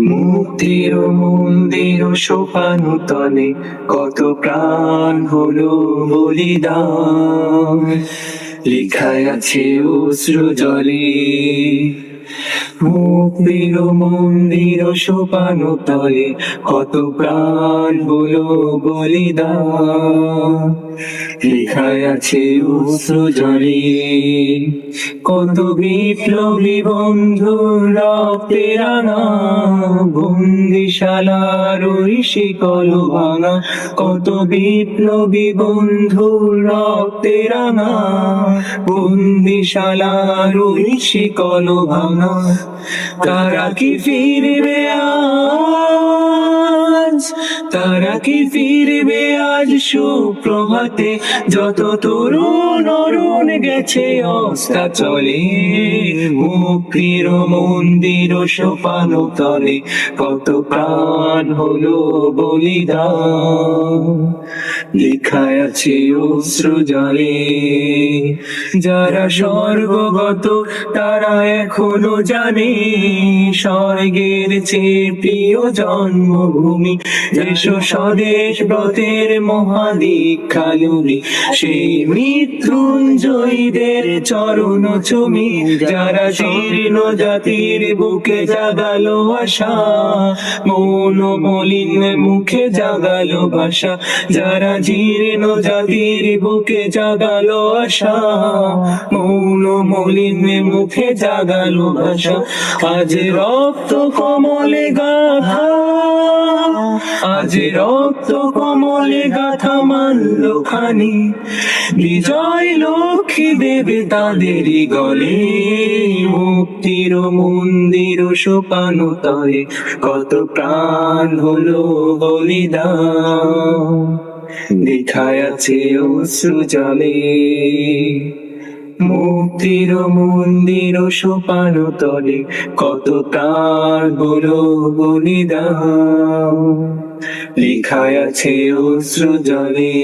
মুক্তির মন্দির সোপানো কত প্রাণ হলো বলিদান। লেখায় আছে অশ্রু জলে। মুক্তির মন্দির সোপানো তলে কত প্রাণ হলো বলিদান। লেখায় আছে অশ্রু জলে, কত বিপ্লবী বন্ধু রক্তের রাঙা বন্দিশালার ওই শিকল ভাঙা কত বিপ্লবী বন্ধু রক্তের রাঙা বন্দিশালার ওই শিকল ভাঙা তারা কি ফিরবে আজ। তারা কি ফিরবে আজ সুপ্রভাতে? যত তরুণ অরুণ গেছে অস্তা চলে। মুক্তির মন্দির সোপানো তলে, কত প্রাণ হলো বলিদান। লেখায় আছে অশ্রু জলে, যারা স্বর্গগত, তারা এখনও জানে, স্বর্গের চেয়ে প্রিয় জন্মভূমি স্বদেশ ব্রতের মহাদীক্ষা লুনি সেই মৃত্যুঞ্জয়ীদের চরণ যারা জাতির বুকে জাগালো আশা, মৌন মলিন মুখে জাগালো ভাষা, যারা জীর্ণ জাতির বুকে জাগালো আশা, মৌন মলিন মুখে জাগালো ভাষা। আজ রক্ত কমলে গাথা আজ রক্ত কমলে গাথা মানল খানি। বিজয় লক্ষ্মী দেবে তাদেরই গলে। মুক্তির মন্দির সোপানো তলে কত প্রাণ হলো বলিদান। দেখায় আছে অশ্রু জলে। মুক্তির মন্দির সোপানো তলে কত প্রাণ হলো বলিদান। লেখায় আছে অশ্রু জলে।